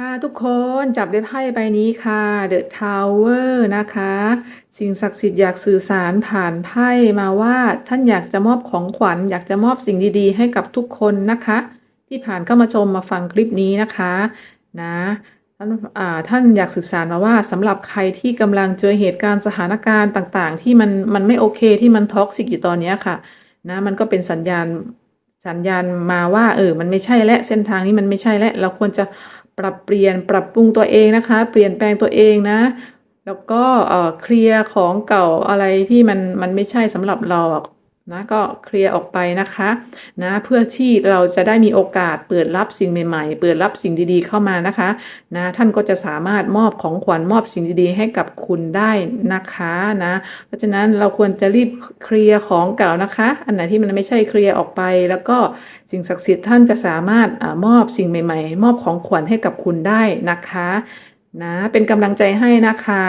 ค่ะทุกคนจับได้ไพ่ใบนี้ค่ะ The Tower นะคะ สิ่งศักดิ์สิทธิ์อยากสื่อสารผ่านไพ่มาว่าท่านอยากจะมอบของขวัญ อยากจะมอบสิ่งดีๆ ให้กับทุกคนนะคะ ที่ผ่านเข้ามาชมมาฟังคลิปนี้นะคะนะท่านอ่าท่านอยากสื่อสารมาว่าสำหรับใครที่กำลังเจอเหตุการณ์สถานการณ์ต่างๆ ที่มันมันไม่โอเคที่มันท็อกซิกอยู่ตอนเนี้ค่ะนะมันก็เป็นสัญญาณสัญญาณมาว่าเออ มันไม่ใช่และเส้นทางนี้มันไม่ใช่และ เราควรจะ ปรับเปลี่ยนปรับปรุงตัวเองนะคะ เปลี่ยนแปลงตัวเองนะ แล้วก็เอ่อเคลียร์ของเก่าอะไรที่มันมันไม่ใช่สำหรับเราอะ นะก็เคลียร์ออกไปนะคะนะเพื่อที่เราจะได้มีโอกาสเปิดรับสิ่งใหม่ ๆ เปิดรับสิ่งดีๆเข้ามานะคะนะท่านก็จะสามารถมอบของขวัญมอบสิ่งดีๆ ให้กับคุณได้นะคะนะเพราะฉะนั้นเราควรจะรีบเคลียร์ของเก่านะคะ อันไหนที่มันไม่ใช่เคลียร์ออกไป แล้วก็สิ่งศักดิ์สิทธิ์ท่านจะสามารถอมอบสิ่งใหม่ ๆ มอบของขวัญให้กับคุณได้นะคะนะเป็นกำลังใจให้นะคะ